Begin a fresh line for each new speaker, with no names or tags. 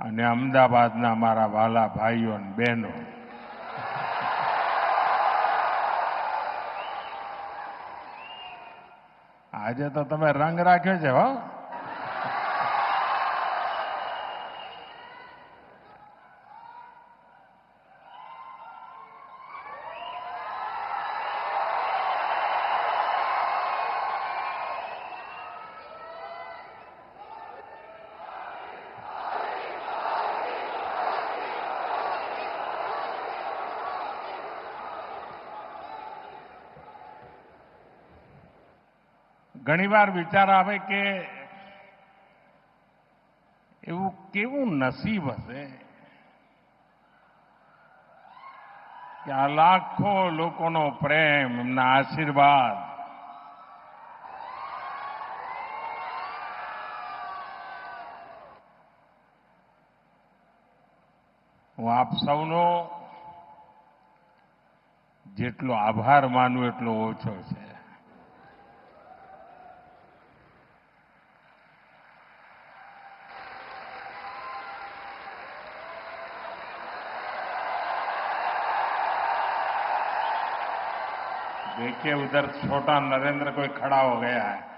અને અમદાવાદના મારા વાલા ભાઈઓ અને બહેનો. આજે તો તમે રંગ રાખ્યો છે હો. ઘણીવાર વિચાર આવે કે એવું કેવું નસીબ હશે કે આ લાખો લોકોનો પ્રેમ, એમના આશીર્વાદ. હું આપ સૌનો જેટલો આભાર માનું, એટલો ઓછો છે. देखिए उधर छोटा नरेंद्र कोई खड़ा हो गया है